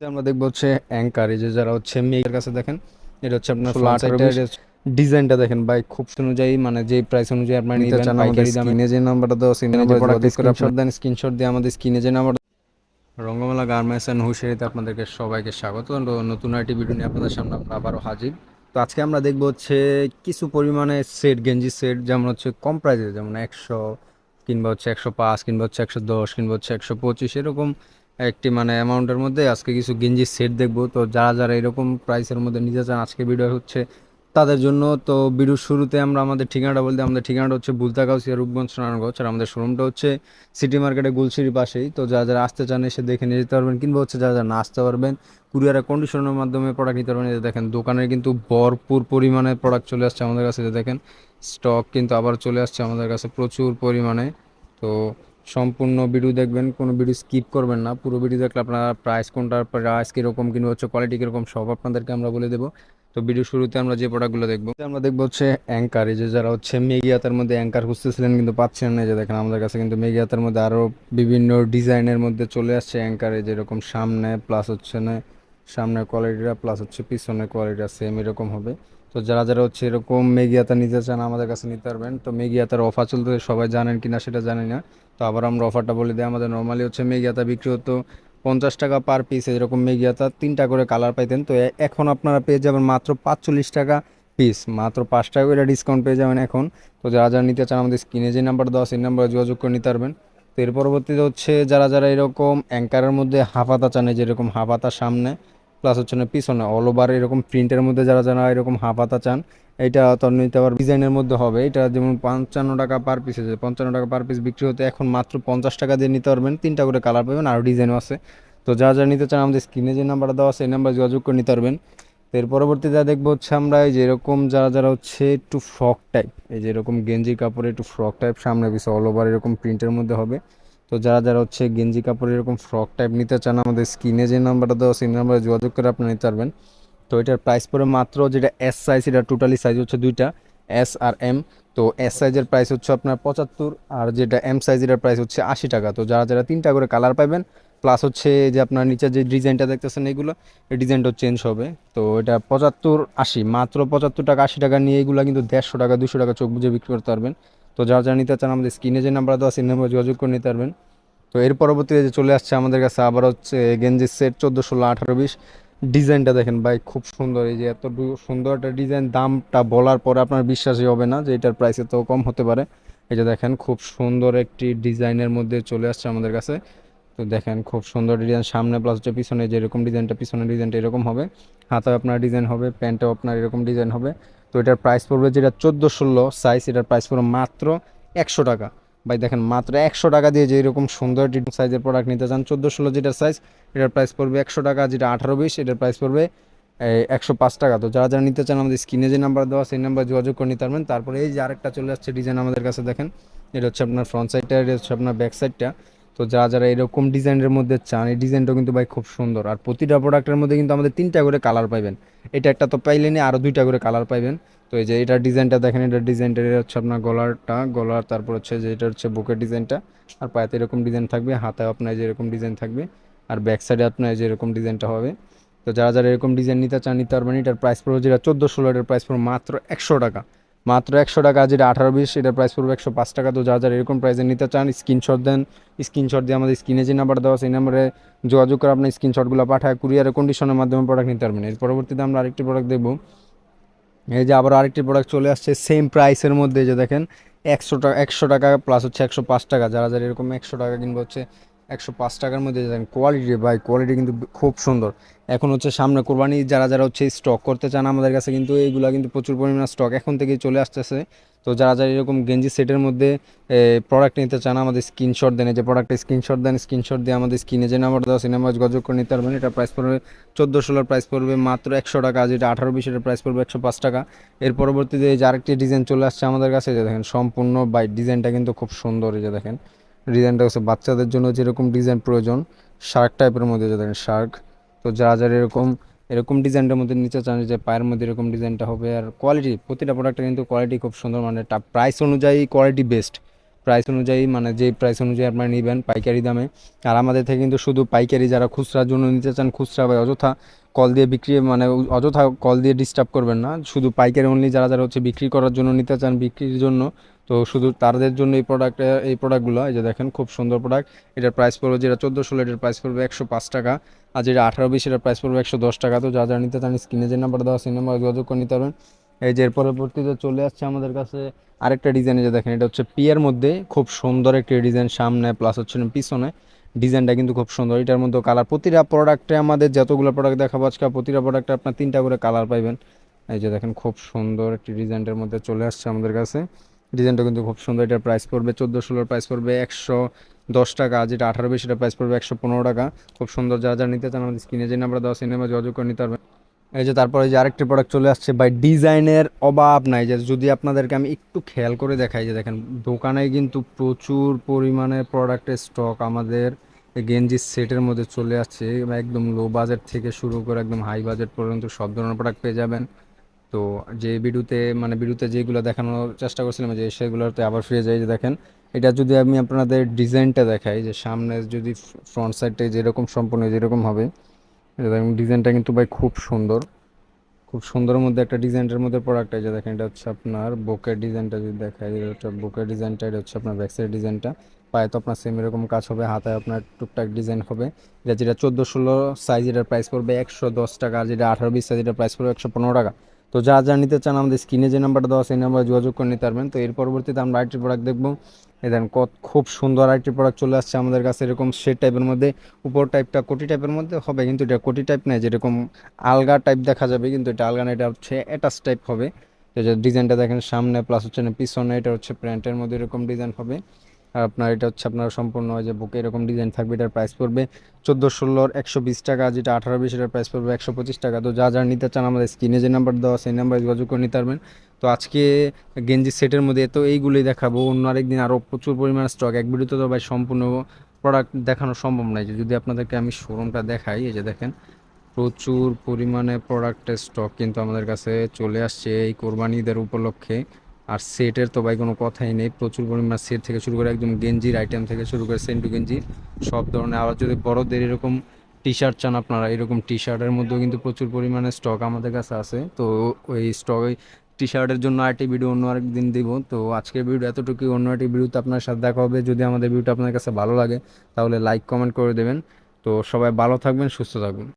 আমরা দেখব হচ্ছে অ্যাঙ্কার এই যে যারা হচ্ছে মেয়ের কাছে দেখেন এটা হচ্ছে আপনার সাইডের ডিজাইনটা দেখেন। ভাই খুব অনুযায়ী মানে যে প্রাইস অনুযায়ী আপনার নিতে চান আমাদের পাইকারি দামে স্ক্রিনে যে নাম্বারটা দেওয়া প্রোডাক্ট স্ক্রিনশট দেন স্ক্রিনশট দিয়ে আমাদের স্ক্রিনে যে নাম্বার রঙ্গমেলা গার্মেন্টস অ্যান্ড হুশারিতে আপনাদেরকে সবাইকে স্বাগত। নতুন একটি ভিডিও নিয়ে আপনাদের সামনে আমরা আবারও হাজির। তো আজকে আমরা দেখব হচ্ছে কিছু পরিমাণে সেট গেঞ্জি সেট যেমন হচ্ছে কম প্রাইসে যেমন একশো কিংবা হচ্ছে একশো পাঁচ কিংবা হচ্ছে একশো দশ কিংবা হচ্ছে একশো পঁচিশ এরকম একটি মানে অ্যামাউন্টের মধ্যে আজকে কিছু গেঞ্জি সেট দেখব। তো যারা যারা এরকম প্রাইসের মধ্যে নিতে চান, আজকে ভিডিও হচ্ছে তাদের জন্য। তো ভিডিওর শুরুতে আমরা আমাদের ঠিকানাটা বলতে আমাদের ঠিকানাটা হচ্ছে বুলতাগাউসিয়া রূপগঞ্জ, নারায়ণগঞ্জ। আর আমাদের শোরুমটা হচ্ছে সিটি মার্কেটে গুলশির পাশেই। তো যারা যারা আসতে চান, এসে দেখে নিয়ে যেতে পারবেন। কিংবা হচ্ছে যারা যারা না আসতে পারবেন কুরিয়ারের কন্ডিশনের মাধ্যমে প্রোডাক্ট নিতে পারবেন। দেখেন, দোকানে কিন্তু ভরপুর পরিমাণে প্রোডাক্ট চলে আসছে আমাদের কাছে। দেখেন স্টক কিন্তু আবার চলে আসছে আমাদের কাছে প্রচুর পরিমাণে। তো সম্পূর্ণ ভিডিও দেখবেন, কোনো ভিডিও স্কিপ করবেন না। পুরো ভিডিও দেখলে আপনারা প্রাইস কোনটার প্রাইস কীরকম, কিংবা হচ্ছে কোয়ালিটি কীরকম, সব আপনাদেরকে আমরা বলে দেবো। তো ভিডিও শুরুতে আমরা যে প্রোডাক্টগুলো দেখব, আমরা দেখব হচ্ছে অ্যাঙ্কার এই যে যারা হচ্ছে মেগিয়াতার মধ্যে অ্যাঙ্কার খুঁজতেছিলেন কিন্তু পাচ্ছেন না যে দেখেন আমাদের কাছে কিন্তু মেগিয়াতার মধ্যে আরও বিভিন্ন ডিজাইনের মধ্যে চলে আসছে অ্যাঙ্কারে যেরকম সামনে প্লাস হচ্ছে না সামনের কোয়ালিটিটা প্লাস হচ্ছে পিছনের কোয়ালিটিটা সেম এরকম হবে। তো যারা যারা হচ্ছে এরকম মেগিয়াতা নিতে চান আমাদের কাছে নিতে পারবেন। তো মেগিয়াতার অফার চলতে সবাই জানেন কিনা সেটা জানি না। তো আবার আমরা অফারটা বলে দিই, আমাদের নর্মালি হচ্ছে মেগিয়াতা বিক্রি হতো পঞ্চাশ টাকা পার পিস এরকম মেগিয়াতা, তিনটা করে কালার পাইতেন। তো এখন আপনারা পেয়ে যাবেন মাত্র পাঁচচল্লিশ টাকা পিস মাত্র পাঁচ টাকা করে ডিসকাউন্ট পেয়ে যাবেন এখন। তো যারা যারা নিতে চান আমাদের স্ক্রিনে যে নাম্বার দেওয়া সেই নাম্বারে যোগাযোগ করে নিতে পারবেন। তো এর পরবর্তীতে হচ্ছে যারা যারা এরকম অ্যাঙ্কারের মধ্যে হাফাতা চানে, যেরকম হাফাতা সামনে প্লাস হচ্ছে না পিছনে অল ওভার এরকম প্রিন্টের মধ্যে যারা যারা এরকম হাফাতা চান, এটা তো নিতে আবার ডিজাইনের মধ্যে হবে। এটা যেমন পঞ্চান্ন টাকা পার পিস আছে পঞ্চান্ন টাকা পার পিস বিক্রি হতে এখন মাত্র পঞ্চাশ টাকা দিয়ে নিতে পারবেন, তিনটা করে কালার পাবেন, আরও ডিজাইনও আছে। তো যা যা নিতে চান, আমাদের স্ক্রিনে যে নাম্বারটা দেওয়া আছে, এই নাম্বার যোগাযোগ করে নিতে পারবেন। এর পরবর্তী যা দেখব হচ্ছে আমরা এই যে এরকম যারা যারা হচ্ছে একটু ফ্রক টাইপ এই যে এরকম গেঞ্জি কাপড়ে একটু ফ্রক টাইপ সামনে পিছনে অল ওভার এরকম প্রিন্টের মধ্যে হবে। তো যারা যারা হচ্ছে গেঞ্জি কাপড় এরকম ফ্রক টাইপ নিতে চান, আমাদের স্ক্রিনে যে নাম্বারটা দেওয়া সেই নাম্বারে যোগাযোগ করে আপনি নিতে পারবেন। তো এটার প্রাইস পড়ে মাত্র যেটা এস সাইজ এটা টোটালি সাইজ হচ্ছে দুইটা এস আর এম তো এস সাইজের প্রাইস হচ্ছে আপনার পঁচাত্তর, আর যেটা এম সাইজ এটার প্রাইস হচ্ছে আশি টাকা। তো যারা যারা তিনটা করে কালার পাবেন প্লাস হচ্ছে যে আপনার নিচে যে ডিজাইনটা দেখতেছেন এইগুলো, এই ডিজাইনটাও চেঞ্জ হবে। তো এটা পঁচাত্তর আশি, মাত্র পঁচাত্তর টাকা আশি টাকা নিয়ে এইগুলো কিন্তু দেড়শো টাকা দুশো টাকা চোখ বুঝে বিক্রি করতে পারবেন। তো যারা যারা নিতে চান আমাদের স্ক্রিনে যে নাম্বার দেওয়া সেই নাম্বারে যোগাযোগ করে নিতে পারবেন। তো এর পরবর্তীতে যে চলে আসছে আমাদের কাছে আবার হচ্ছে গেঞ্জির সেট চোদ্দ ষোলো আঠারো বিশ। ডিজাইনটা দেখেন ভাই, খুব সুন্দর। এই যে এত সুন্দর একটা ডিজাইন, দামটা বলার পরে আপনার বিশ্বাসই হবে না যে এটার প্রাইস এত কম হতে পারে। এই যে দেখেন, খুব সুন্দর একটি ডিজাইনের মধ্যে চলে আসছে আমাদের কাছে। তো দেখেন, খুব সুন্দর ডিজাইন। সামনে প্লাস হচ্ছে পিছনে যেরকম ডিজাইনটা পিছনে ডিজাইনটা এরকম হবে। হাতে আপনার ডিজাইন হবে, প্যান্টেও আপনার এরকম ডিজাইন হবে। তো এটার প্রাইস পড়বে যেটা চোদ্দ ষোলো সাইজ এটার প্রাইস পড়বে মাত্র একশো টাকা। ভাই, দেখেন, মাত্র একশো টাকা দিয়ে যে এরকম সুন্দর সাইজের প্রোডাক্ট নিতে চান চোদ্দ ষোলো যেটার সাইজ এটার প্রাইস পড়বে একশো টাকা, যেটা আঠারো বিশ, এটার প্রাইস পড়বে একশো পাঁচ টাকা। তো যারা যারা নিতে চান, আমাদের স্ক্রিনে যে নাম্বার দেওয়া সেই নাম্বার যোগাযোগ করে নিতে পারবেন। তারপরে এই যে আরেকটা চলে আসছে ডিজাইন আমাদের কাছে, দেখেন, এটা হচ্ছে আপনার ফ্রন্ট সাইডটা এটা হচ্ছে আপনার ব্যাক সাইডটা তো যারা যারা এরকম ডিজাইনের মধ্যে চান, এই ডিজাইনটাও কিন্তু ভাই খুব সুন্দর। আর প্রতিটা প্রোডাক্টের মধ্যে কিন্তু আমাদের তিনটা করে কালার পাবেন এটা একটা তো পাইলেনি আরও দুইটা করে কালার পাইবেন। তো এই যে এটার ডিজাইনটা দেখেন এটার ডিজাইনটা, এটা হচ্ছে আপনার গলারটা গলার তারপর হচ্ছে যে এটা হচ্ছে বুকের ডিজাইনটা। আর পায়েতে এরকম ডিজাইন থাকবে, হাতে আপনার যে এরকম ডিজাইন থাকবে। আর ব্যাক সাইডে আপনার যে এরকম ডিজাইনটা হবে। তো যারা যারা এরকম ডিজাইন নিতে চান, নিতে পারবেন। এটার প্রাইস পড়বে যেটা চোদ্দ ষোলো এটার প্রাইস পড়বে মাত্র একশো টাকা। মাত্র একশো টাকা যেটা আঠারো বিশ, এটার প্রাইস পড়বে একশো পাঁচ টাকা। তো যারা যারা এরকম প্রাইসে নিতে চান স্ক্রিনশট দেন। স্ক্রিনশট দিয়ে আমাদের স্ক্রিনে যে নাম্বার দেওয়া সেই নাম্বারে যোগাযোগ করে আপনি স্ক্রিনশটগুলো পাঠায় কুরিয়ারের কন্ডিশনের মাধ্যমে প্রোডাক্ট নিতে পারবেন। এর পরবর্তীতে আমরা আরেকটি প্রোডাক্ট দেখব। এই যে আবার আরেকটি প্রোডাক্ট চলে আসছে সেম প্রাইসের মধ্যে যে দেখেন, একশো টাকা একশো টাকা প্লাস হচ্ছে একশো পাঁচ টাকা। যারা যারা এরকম একশো টাকা কিনবো হচ্ছে একশো পাঁচ টাকার মধ্যে দেখেন কোয়ালিটি ভাই কোয়ালিটি কিন্তু খুব সুন্দর। এখন হচ্ছে সামনে কোরবানি, যারা যারা হচ্ছে স্টক করতে চান আমাদের কাছে কিন্তু এইগুলা কিন্তু প্রচুর পরিমাণে স্টক এখন থেকেই চলে আসতেছে। তো যারা যারা এরকম গেঞ্জি সেটের মধ্যে প্রোডাক্ট নিতে চান আমাদের স্ক্রিনশট দেন যে প্রোডাক্টের স্ক্রিনশট দেন স্ক্রিনশট দিয়ে আমাদের স্ক্রিনে যে নাম্বার দেওয়া সেই নাম্বার যোগাযোগ করে নিতে পারবেন। এটা প্রাইস পড়বে চোদ্দ ষোলোর প্রাইস পড়বে মাত্র একশো টাকা যেটা আঠারো বিশের প্রাইস পড়বে একশো পাঁচ টাকা। এর পরবর্তীতে যে আরেকটি ডিজাইন চলে আসছে আমাদের কাছে যে দেখেন সম্পূর্ণ বাই ডিজাইনটা কিন্তু খুব সুন্দর, এই যে দেখেন। ডিজাইনটা হচ্ছে বাচ্চাদের জন্য যেরকম ডিজাইন প্রয়োজন শার্ক টাইপের মধ্যে যে দেখেন শার্ক তো যারা যারা এরকম এরকম ডিজাইনটার মধ্যে নিচে চান যে পায়ের মধ্যে এরকম ডিজাইনটা হবে, আর কোয়ালিটি প্রতিটা প্রোডাক্টের কিন্তু কোয়ালিটি খুব সুন্দর মানে প্রাইস অনুযায়ী কোয়ালিটি বেস্ট প্রাইস অনুযায়ী মানে যে প্রাইস অনুযায়ী আপনারা নেবেন পাইকারি দামে। আর আমাদের থেকে কিন্তু শুধু পাইকারি যারা খুচরার জন্য নিতে চান, খুচরা বা অযথা কল দিয়ে বিক্রি মানে অযথা কল দিয়ে ডিস্টার্ব করবেন না। শুধু পাইকারি অনলি যারা যারা হচ্ছে বিক্রি করার জন্য নিতে চান বিক্রির জন্য, তো শুধু তাদের জন্য এই প্রোডাক্ট এই প্রোডাক্টগুলো এই যে দেখেন খুব সুন্দর প্রোডাক্ট এটার প্রাইস পড়বে যেটা চোদ্দ ষোলো এটার প্রাইস পড়বে একশো পাঁচ টাকা। আর যেটা আঠারো বিশ, এটার প্রাইস পড়বে একশো দশ টাকা। তো যা যা নিতে চান, স্ক্রিনে যে নাম্বার দেওয়া সেই নাম্বার যোগাযোগ করে নিতে পারবেন। এই যে পরবর্তীতে চলে আসছে আমাদের কাছে আরেকটা ডিজাইন যে দেখেন, এটা হচ্ছে পিয়ের মধ্যে খুব সুন্দর একটি ডিজাইন সামনে প্লাস হচ্ছে পিছনে। ডিজাইনটা কিন্তু খুব সুন্দর। এটার মধ্যে কালার প্রতিটা প্রোডাক্টে আমাদের যতগুলো প্রোডাক্ট দেখাবো আজকে প্রতিটা প্রোডাক্টে আপনার তিনটা করে কালার পাইবেন। এই যে দেখেন, খুব সুন্দর একটি ডিজাইনটার মধ্যে চলে আসছে আমাদের কাছে। ডিজাইনটা কিন্তু খুব সুন্দর। এটার প্রাইস পড়বে চোদ্দ ষোলোর প্রাইস পড়বে একশো দশ টাকা। যেটা আঠারো বিশ এটার প্রাইস পড়বে একশো পনেরো টাকা। খুব সুন্দর। যারা যারা নিতে চান আমাদের স্ক্রিনে যে নাম্বার দেওয়া সেই যোগাযোগ করে নিতে পারবেন। এই যে তারপরে যে আরেকটি প্রোডাক্ট চলে আসছে বাই ডিজাইনের অভাব নাই। যে যদি আপনাদেরকে আমি একটু খেয়াল করে দেখাই, যে দেখেন দোকানে কিন্তু প্রচুর পরিমাণে প্রোডাক্টের স্টক আমাদের গেঞ্জির সেটের মধ্যে চলে আসছে। একদম লো বাজেট থেকে শুরু করে একদম হাই বাজেট পর্যন্ত সব ধরনের প্রোডাক্ট পেয়ে যাবেন। তো যে ভিডিওতে মানে ভিডিওতে যেগুলো দেখানোর চেষ্টা করছিলাম, যে সেগুলোতে আবার ফিরে যাই, যে দেখেন এটা যদি আমি আপনাদের ডিজাইনটা দেখাই, যে সামনে যদি ফ্রন্ট সাইডটা যেরকম সম্পূর্ণ, যেরকম হবে দেখেন ডিজাইনটা কিন্তু ভাই খুব সুন্দর। খুব সুন্দর মধ্যে একটা ডিজাইনের মধ্যে প্রোডাক্ট আছে দেখেন, এটা হচ্ছে আপনার বুকের ডিজাইনটা যদি দেখাই এটা হচ্ছে বুকের ডিজাইনটা এটা হচ্ছে আপনার ব্যাকসাইড ডিজাইনটা পায়ে তো আপনার সেম এরকম কাজ হবে হাতে আপনার টুকটাক ডিজাইন হবে। এটা যেটা চোদ্দ ষোলো সাইজ এটার প্রাইস পড়বে একশো দশ টাকা, আর যেটা আঠারো বিশ সাইজ এটার প্রাইস পড়বে একশো পনেরো টাকা। তো যা যা নিতে চান আমাদের স্ক্রিনে যে নাম্বারটা দেওয়া সেই নাম্বারে যোগাযোগ করে নিতে পারবেন। তো এর পরবর্তীতে আমরা আরেকটি প্রোডাক্ট দেখব। দেখেন কত, খুব সুন্দর আরেকটি প্রোডাক্ট চলে আসছে আমাদের কাছে। এরকম শেড টাইপের মধ্যে, উপর টাইপটা কোটি টাইপের মধ্যে হবে, কিন্তু এটা কোটি টাইপ নয়, যেরকম আলগা টাইপ দেখা যাবে, কিন্তু এটা আলগা না এটা হচ্ছে অ্যাটাচ টাইপ হবে। ডিজাইনটা দেখেন, সামনে প্লাস হচ্ছে পিছনে এটা হচ্ছে প্যান্টের মধ্যে এরকম ডিজাইন হবে। আর আপনার এটা হচ্ছে আপনার সম্পূর্ণ যে বুকে এরকম ডিজাইন থাকবে, এটার প্রাইস পড়বে চোদ্দ ষোলোর একশো বিশ টাকা, যেটা আঠারো বিশ এটার প্রাইস পড়বে একশো পঁচিশ টাকা। তো যা যা নিতে চান আমাদের স্ক্রিনে যে নাম্বার দেওয়া সেই নাম্বারে যোগাযোগ করে নিতে পারবেন। তো আজকে গেঞ্জি সেটের মধ্যে তো এইগুলোই দেখাবো, অন্য আরেকদিন আরও প্রচুর পরিমাণে স্টক এক ভিডিওতে তো ভাই সম্পূর্ণ প্রোডাক্ট দেখানো সম্ভব নয়। যদি আপনাদেরকে আমি শোরুমটা দেখাই, এই যে দেখেন, প্রচুর পরিমাণে প্রোডাক্টের স্টক কিন্তু আমাদের কাছে চলে আসছে এই কোরবানিদের উপলক্ষে। আর সেটের তো ভাই কোনো কথাই নেই। প্রচুর পরিমাণ সেট থেকে শুরু করে একদম গেঞ্জির আইটেম থেকে শুরু করে সেন্টু গেঞ্জি, সব ধরনের। আবার যদি বড়দের এরকম টি শার্ট চান আপনারা, এরকম টি শার্টের মধ্যেও কিন্তু প্রচুর পরিমাণে স্টক আমাদের কাছে আছে। তো ওই স্টক টি শার্টের জন্য আরেকটি ভিডিও অন্য আরেকদিন দিব। তো আজকের ভিডিও এতটুকুই অন্য একটি ভিডিওতে আপনার সাথে দেখা হবে। যদি আমাদের ভিডিওটা আপনার কাছে ভালো লাগে, তাহলে লাইক কমেন্ট করে দেবেন। তো সবাই ভালো থাকবেন, সুস্থ থাকবেন।